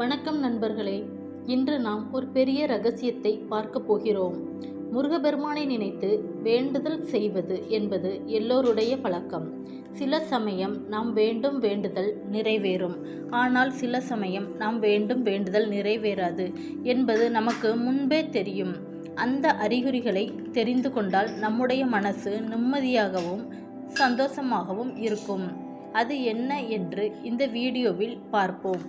வணக்கம் நண்பர்களே. இன்று நாம் ஒரு பெரிய ரகசியத்தை பார்க்க போகிறோம். முருகபெருமானை நினைத்து வேண்டுதல் செய்வது என்பது எல்லோருடைய பழக்கம். சில சமயம் நாம் வேண்டும் வேண்டுதல் நிறைவேறும். ஆனால் சில சமயம் நாம் வேண்டும் வேண்டுதல் நிறைவேறாது என்பது நமக்கு முன்பே தெரியும். அந்த அறிகுறிகளை தெரிந்து கொண்டால் நம்முடைய மனசு நிம்மதியாகவும் சந்தோஷமாகவும் இருக்கும். அது என்ன என்று இந்த வீடியோவில் பார்ப்போம்.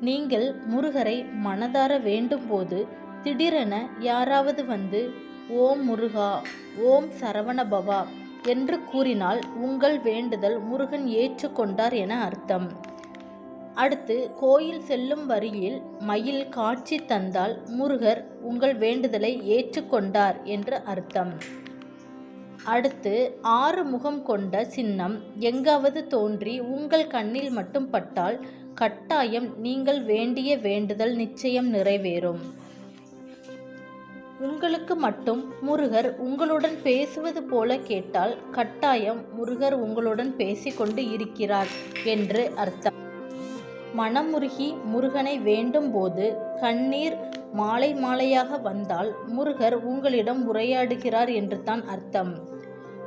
நீங்கள் முருகரை மனதார வேண்டும் போது திடீரென யாராவது வந்து ஓம் முருகா ஓம் சரவணபவா என்று கூறினால் உங்கள் வேண்டுதல் முருகன் ஏற்றுக்கொண்டார் என அர்த்தம். அடுத்து கோயில் செல்லும் வரியில் மயில் காட்சி தந்தால் முருகர் உங்கள் வேண்டுதலை ஏற்றுக்கொண்டார் என்று அர்த்தம். அடுத்து ஆறு முகம் கொண்ட சின்னம் எங்காவது தோன்றி உங்கள் கண்ணில் மட்டும் பட்டால் கட்டாயம் நீங்கள் வேண்டிய வேண்டுதல் நிச்சயம் நிறைவேறும். உங்களுக்கு மட்டும் முருகர் உங்களுடன் பேசுவது போல கேட்டால் கட்டாயம் முருகர் உங்களுடன் பேசிக்கொண்டு இருக்கிறார் என்று அர்த்தம். மனமுருகி முருகனை வேண்டும் போது கண்ணீர் மாலை மாலையாக வந்தால் முருகர் உங்களிடம் உரையாடுகிறார் என்று தான் அர்த்தம்.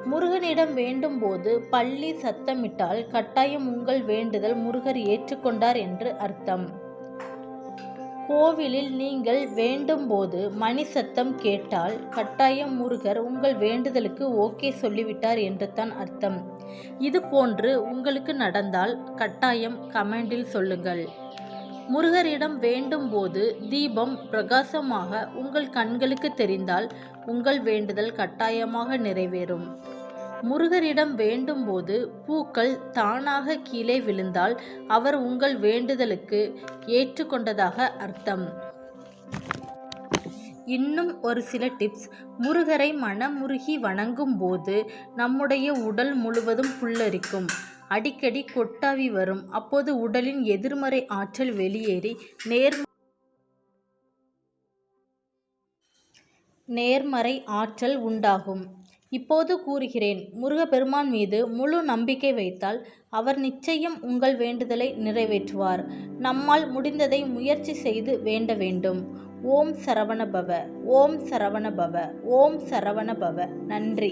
முருகனிடம் வேண்டும் போது பள்ளி சத்தமிட்டால் கட்டாயம் உங்கள் வேண்டுதல் முருகர் ஏற்றுக்கொண்டார் என்று அர்த்தம். கோவிலில் நீங்கள் வேண்டும் போது மணி சத்தம் கேட்டால் கட்டாயம் முருகர் உங்கள் வேண்டுதலுக்கு ஓகே சொல்லிவிட்டார் என்று தான் அர்த்தம். இது போன்று உங்களுக்கு நடந்தால் கட்டாயம் கமெண்டில் சொல்லுங்கள். முருகரிடம் வேண்டும் போது தீபம் பிரகாசமாக உங்கள் கண்களுக்கு தெரிந்தால் உங்கள் வேண்டுதல் கட்டாயமாக நிறைவேறும். முருகரிடம் வேண்டும் போது பூக்கள் தானாக கீழே விழுந்தால் அவர் உங்கள் வேண்டுதலுக்கு ஏற்றுக்கொண்டதாக அர்த்தம். இன்னும் ஒரு சில டிப்ஸ் முருகரை மனமுருகி வணங்கும் போது நம்முடைய உடல் முழுவதும் புல்லரிக்கும். அடிக்கடி கொட்டாவி வரும். அப்போது உடலின் எதிர்மறை ஆற்றல் வெளியேறி நேர் நேர்மறை ஆற்றல் உண்டாகும். இப்போது கூறுகிறேன் முருகப்பெருமான் மீது முழு நம்பிக்கை வைத்தால் அவர் நிச்சயம் உங்கள் வேண்டுதலை நிறைவேற்றுவார். நம்மால் முடிந்ததை முயற்சி செய்து வேண்ட வேண்டும். ஓம் சரவணபவ ஓம் சரவணபவ ஓம் சரவணபவ. நன்றி.